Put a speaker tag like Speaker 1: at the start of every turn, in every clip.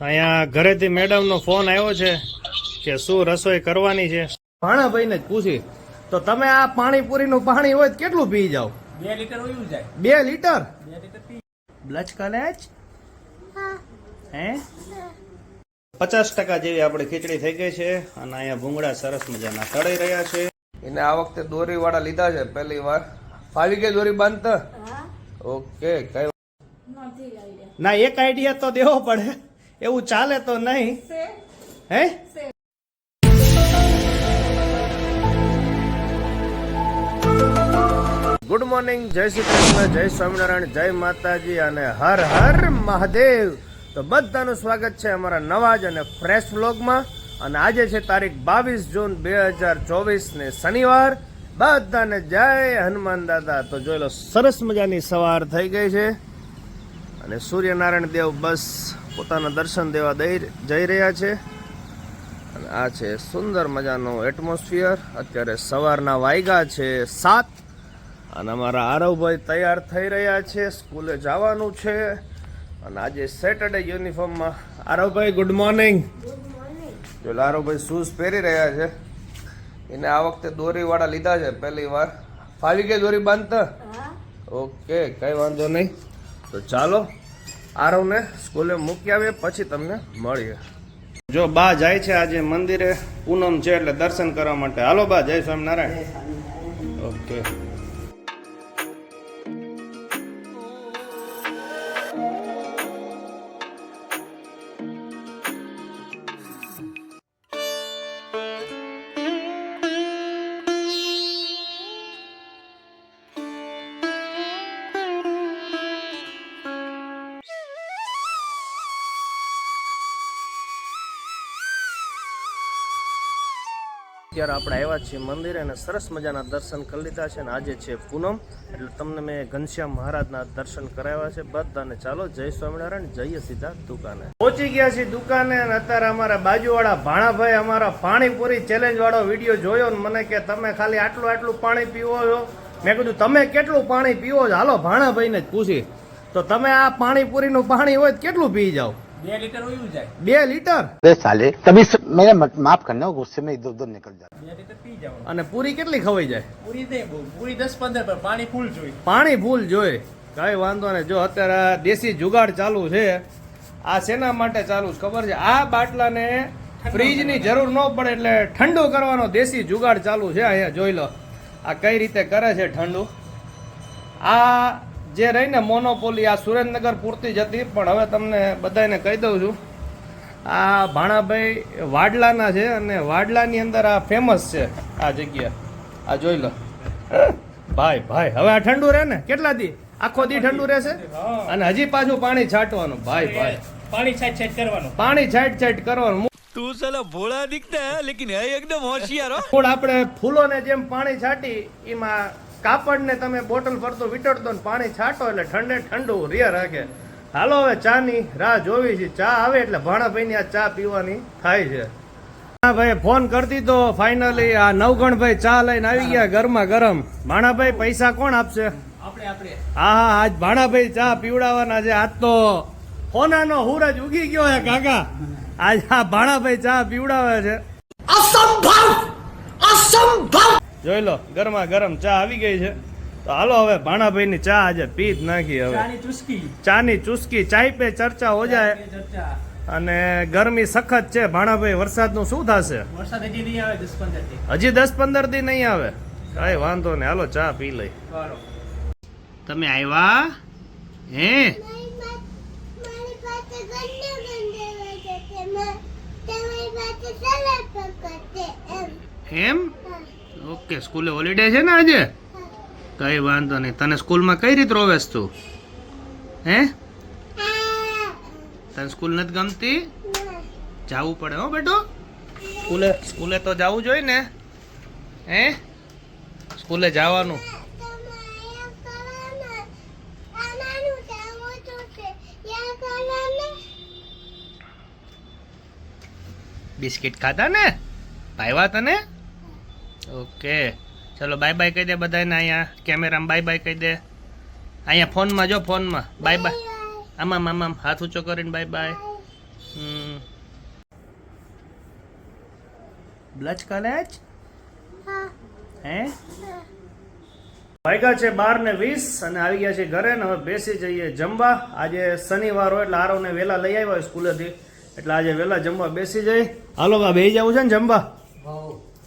Speaker 1: અહીંયા ઘરેથી મેડમનો ફોન આવ્યો છે કે શું રસોઈ કરવાની છે? ભાણાભાઈને જ પૂછી. તો તમે આ પાણીપુરીનું પાણી હોય કેટલું પી જાઓ?
Speaker 2: બે લીટર ઓયું જાય.
Speaker 1: બે લીટર? બ્લચ કલેજ હે. પચાસ ટકા જેવી આપણે ખીચડી થઈ ગઈ છે અને અહીંયા ભૂંગળા સરસ મજાના તળાઈ રહ્યા છે.
Speaker 3: એને આ વખતે દોરી વાળા લીધા છે પહેલી વાર. ફાવી ગઈ દોરી બાંધતા? ઓકે કઈ
Speaker 1: ના એક આઈડિયા તો દેવો પડે. એવું ચાલે તો નહીં. હે? ગુડ મોર્નિંગ જય શ્રી કૃષ્ણ જય સ્વામિનારાયણ જય માતાજી અને હર હર મહાદેવ. તો બધાનું સ્વાગત છે અમારા નવા જ અને ફ્રેશ વ્લોગમાં અને આજે છે તારીખ બાવીસ જૂન બે હજાર ચોવીસ ને શનિવાર. બધાને જય હનુમાન દાદા. તો જોઈ લો સરસ મજાની સવાર થઈ ગઈ છે. અને સૂર્યનારાયણ દેવ બસ પોતાના દર્શન દેવા દઈ જઈ રહ્યા છે. અને આ છે સુંદર મજાનો એટમોસ્ફિયર અત્યારે સવારના વાયગા છે સાત. અને અમારા આરવભાઈ તૈયાર થઈ રહ્યા છે સ્કૂલે જવાનું છે. અને આજે સેટરડે યુનિફોર્મમાં આરવભાઈ ગુડ મોર્નિંગ જો આરવભાઈ શૂઝ પહેરી રહ્યા છે. એને આ વખતે દોરીવાળા લીધા છે પહેલી વાર. ફાવી ગઈ દોરી બાંધતા ઓકે કઈ વાંધો નહીં. તો ચાલો. આરવને સ્કૂલે મૂકી આવીએ, પછી તમને મળીએ. જો બા જાય છે આજે મંદિરે, પૂનમ છે એટલે દર્શન કરવા માટે. હાલો બા, જય સ્વામિનારાયણ. અત્યારે આપણે આવ્યા છીએ મંદિરે અને સરસ મજાના દર્શન કરી લીધા છે અને આજે છે પૂનમ. એટલે તમને મેં ઘનશ્યામ મહારાજના દર્શન કરાવ્યા છે બધાને. ચાલો, જય સ્વામિનારાયણ, જઈએ સીધા દુકાને. પહોંચી ગયા છે દુકાને અને અત્યારે અમારા બાજુવાળા ભાણાભાઈ અમારા પાણીપુરી ચેલેન્જ વાળો વીડિયો જોયો ને મને કે, તમે ખાલી આટલું આટલું પાણી પીવો છો? મેં કીધું, તમે કેટલું પાણી પીવો છો? હાલો, ભાણાભાઈને જ પૂછી. તો, તમે આ પાણીપુરીનું પાણી હોય કેટલું પી જાઓ?
Speaker 2: બે લીટર ઓયું જાય
Speaker 1: બે લીટર
Speaker 4: अबे साले तभी स- मेरा मत- माफ करना गुस्से में इधर उधर निकल जाता
Speaker 2: બે લીટર પી જવાનું
Speaker 1: અને પૂરી કેટલી ખવાઈ જાય
Speaker 2: પૂરી દે બહુ પૂરી દસ પંદર પર પાણી ફૂલ જોઈ
Speaker 1: પાણી ફૂલ જોઈએ કઈ વાંધો નહીં જો અત્યારે આ દેશી જુગાડ ચાલુ છે આ શેના માટે ચાલુ છે ખબર છે આ બાટલાને ફ્રીજની જરૂર ન પડે એટલે ઠંડુ કરવાનો દેશી જુગાડ ચાલુ છે અહીંયા જોઈ લો આ કઈ રીતે કરે છે ઠંડુ આ જે રહીને મોનોપોલી આ સુરેન્દ્રનગર પૂરતી જ હતી પણ હવે તમને બધાને કહી દઉં છું આ ભાણાભાઈ વાડલાના છે અને વાડલાની અંદર આ ફેમસ છે આ જગ્યા. આ જોઈ લો. ભાઈ ભાઈ હવે આ ઠંડુ રહે ને? કેટલા દી? આખો દી ઠંડુ રહેશે અને હજી પાછું પાણી છાંટવાનું. ભાઈ ભાઈ.
Speaker 2: પાણી છાંટ છાંટ કરવાનું.
Speaker 1: પાણી છાંટ છાંટ કરવાનું.
Speaker 5: તું સાલા ભોળા દીખતા લેકિન એકદમ હોશિયાર
Speaker 1: હો. આપણે ફૂલોને જેમ પાણી છાંટી એમાં કાપડને તમે બોટલ ભરતો વીટડતો ને પાણી છાંટો એટલે ઠંડે ઠંડુ રે રાખે. હાલો હવે ચાની રાહ જોવી છે. ચા આવે એટલે ભાણાભાઈની આ ચા પીવાની થાય છે. હા ભાઈ ફોન કરતી તો ફાઇનલી આ નવગણભાઈ ચા લઈને આવી ગયા ગરમા ગરમ. ભાણાભાઈ પૈસા કોણ આપશે?
Speaker 2: આપણે આપણે.
Speaker 1: હા હા આજ ભાણાભાઈ ચા પીવડાવવાના છે. આજ તો હોનાનો હુરજ ઉગી ગયો હે કાકા. આજ આ ભાણાભાઈ ચા પીવડાવે છે. જોઈ લો ગરમા ગરમ ચા આવી ગઈ છે. તો હાલો હવે ભાણાભાઈ ની ચા આજે પી જ નાખી હવે.
Speaker 2: ચા ની
Speaker 1: ચાની ચુસ્કી ચાય પે ચર્ચા હો જાય. અને ગરમી સખત છે ભાણાભાઈ વરસાદનું શું થશે?
Speaker 2: હજી દસ પંદર
Speaker 1: દી. નહીં આવે? કઈ વાંધો નહીં હાલો ચા પી લઈ. તમે આવ્યા હે?
Speaker 6: એમ?
Speaker 1: ઓકે સ્કૂલે હોલિડે છે ને આજે? કઈ વાંધો નહીં. તને સ્કૂલમાં કઈ રીત રોવેશ તું? હે? તને સ્કૂલ નથી ગમતી? જાવું પડે હો બેટો. સ્કૂલે સ્કૂલે તો જવું જોઈએ ને. હે? સ્કૂલે જવાનું. બિસ્કિટ ખાધા ને? ભાઈવા તને? ઓકે. ચલો બાય બાય કહી દે બધાને અહીંયા. કેમેરામાં બાય બાય કહી દે. અહીંયા ફોનમાં જો, ફોનમાં. બાય બાય આમાં આમામ હાથ ઊંચો કરીને બાય બાય બ્લચ કોલેજ
Speaker 6: હા?
Speaker 1: વાગ્યા છે બાર ને વીસ અને આવી ગયા છે ઘરે ને હવે બેસી જઈએ જમવા. આજે શનિવાર હોય એટલે આરવને વહેલા લઈ આવ્યા હોય સ્કૂલેથી. એટલે આજે વહેલા જમવા બેસી જઈ. હાલો બા બે જવું છે ને જમવા?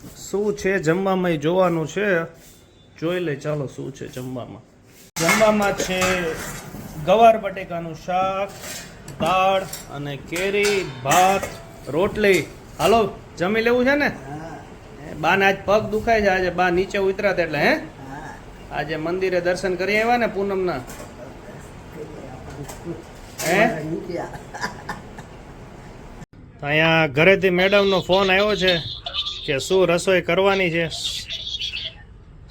Speaker 1: શું છે જમવામાં જોવાનું છે? જોઈ લે ચાલો શું છે જમવામાં. જમવામાં છે ગવાર બટેકાનું શાક દાળ અને કેરી ભાત રોટલી. હાલો જમી લેવું છે ને? બાને આજ પગ દુખાય છે આજે બા નીચે ઉતરાત એટલે હે? આજે મંદિરે દર્શન કરી આવ્યા ને પૂનમના? હે? અહીંયા ઘરેથી મેડમનો ફોન આવ્યો છે. કે શું રસોઈ કરવાની છે?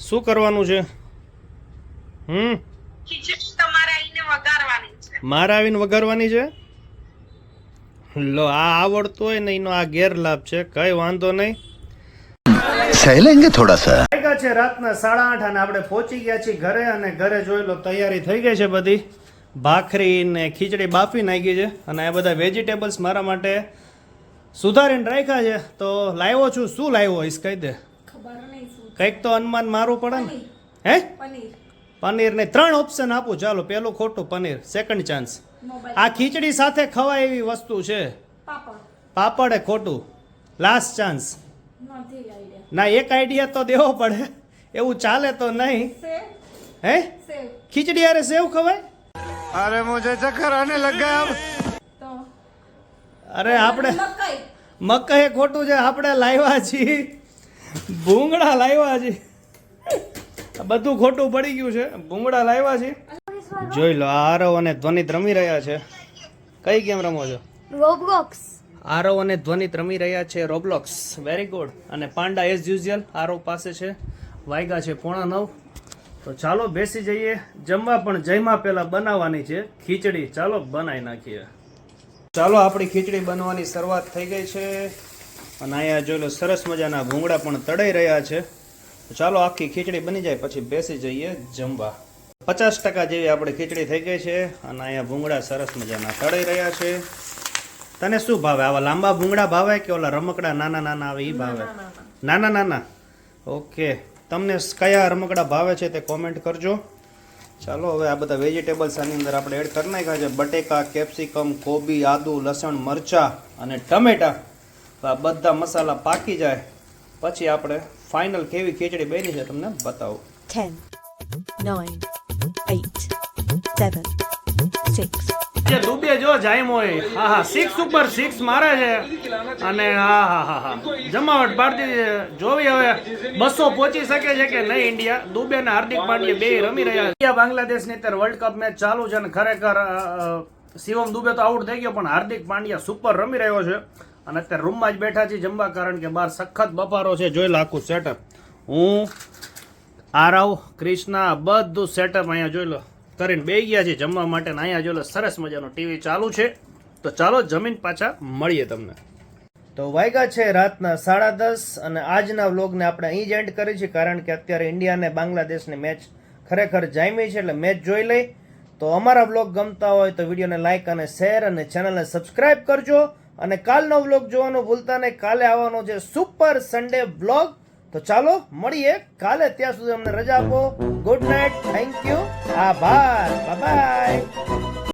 Speaker 1: શું કરવાનું છે? હમ? મારા આવીને વગાડવાની છે? લો આ આવડતું હોય ને એનો આ ગેરલાભ છે કઈ વાંધો નહીં.
Speaker 4: સહેલેંગે થોડા સા
Speaker 1: વાગ્યા છે રાતના સાડા આઠ અને આપણે પહોંચી ગયા છીએ ઘરે અને ઘરે જોઈ લો તૈયારી થઈ ગઈ છે બધી. ભાખરી ને ખીચડી બાફી નાખી છે અને આ બધા વેજીટેબલ્સ મારા માટે સુધારીને રાખ્યા છે. તો લાવ્યો છું. શું લાવ્યો હોઈશ કહી દે. કંઈક તો અનુમાન મારવું પડે ને. હે? પનીર. ને ત્રણ ઓપ્શન આપું. ચાલો પેલું ખોટું પનીર. સેકન્ડ ચાન્સ આ ખીચડી સાથે ખવાય એવી વસ્તુ છે. પાપડ. એ ખોટું. લાસ્ટ ચાન્સ ના એક આઈડિયા તો દેવો પડે. એવું ચાલે તો નહીં. હે? ખીચડી અરે સેવ ખવાય?
Speaker 4: અરે મુજે ચક્કર આને લગાવ.
Speaker 1: અરે આપણે મકાઈ. ખોટું છે આપણે લાવ્યા છીએ. ભૂંગળા લાવ્યા છીએ. બધું ખોટું પડી ગયું છે. ભૂંગળા લાવ્યા છીએ. જોઈ લો આરવ અને ધ્વનિત રમી રહ્યા છે. કઈ ગેમ રમો છો?
Speaker 6: રોબલોક્સ
Speaker 1: આરવ અને ધ્વનિત રમી રહ્યા છે રોબલોક્સ વેરી ગુડ અને પાંડા એઝ યુઝ્યુઅલ આરવ પાસે છે. વાયગા છે પોણા નવ. તો ચાલો બેસી જઈએ. જમવા પણ જયમાં પહેલાં બનાવવાની છે. ખીચડી. ચાલો બનાવી નાખીએ. ચાલો આપણી ખીચડી બનવાની શરૂઆત થઈ ગઈ છે. અને અહીંયા જોઈ લો સરસ મજાના ભૂંગળા પણ તળાઈ રહ્યા છે. ચાલો આખી ખીચડી બની જાય પછી બેસી જઈએ જમવા. પચાસ ટકા જેવી આપણી ખીચડી થઈ ગઈ છે અને અહીંયા ભૂંગળા સરસ મજાના તળાઈ રહ્યા છે. તને શું ભાવે? આવા લાંબા ભૂંગળા ભાવે કે ઓલા રમકડા નાના નાના આવે એ ભાવે? નાના નાના. ઓકે. તમને કયા રમકડા ભાવે છે તે કોમેન્ટ કરજો. ચાલો હવે આ બધા વેજીટેબલ્સ આની અંદર આપણે એડ કરી નાખ્યા છે. બટેકા કેપ્સિકમ કોબી આદુ લસણ મરચા અને ટમેટા. આ બધા મસાલા પાકી જાય. પછી આપણે ફાઇનલ કેવી ખીચડી બની છે તમને બતાવું.
Speaker 7: 10, 9, 8, 7, 6,
Speaker 1: જે દુબે જો જાયમો હોય હા હા સિક્સ ઉપર સિક્સ મારે છે. અને હા હા હા હા. જમાવટ પાડતી જોવી હવે બસો પહોંચી શકે છે કે નહીં ઇન્ડિયા દુબે અને હાર્દિક પાંડ્યા બે રમી રહ્યા છે. બાંગ્લાદેશની અત્યારે વર્લ્ડ કપ મેચ ચાલુ છે અને ખરેખર શિવમ દુબે તો આઉટ થઈ ગયો, પણ હાર્દિક પાંડ્યા સુપર રમી રહ્યો છે. અને અત્યારે રૂમમાં જ બેઠા છે જમવા કારણ કે બહાર સખત બપારો છે. જોઈ લાખું સેટઅપ હું, આરવ ક્રિષ્ના બધું સેટઅપ અહીંયા જોઈ લો. કરીને બે ગયા છે જમવા માટે અહીંયા જોલો સરસ મજાનું ટીવી ચાલુ છે. તો ચાલો જમીન પાછા મળીએ તમને. તો વાગ્યા છે રાતના સાડા દસ અને આજના વ્લોગને આપણે અહીં જ એન્ડ કરી છે કારણ કે અત્યારે ઇન્ડિયા અને બાંગ્લાદેશની મેચ ખરેખર જામી છે એટલે મેચ જોઈ લઈ. તો અમારા વ્લોગ ગમતા હોય તો વિડીયોને લાઇક અને શેર અને ચેનલને સબસ્ક્રાઇબ કરજો. અને કાલનો વ્લોગ જોવાનું ભૂલતા નહીં. કાલે આવવાનો છે સુપર સન્ડે વ્લોગ તો ચાલો મળીએ. કાલે ત્યાં સુધી અમને રજા આપો. ગુડ નાઇટ થેન્ક યુ આભાર. બાય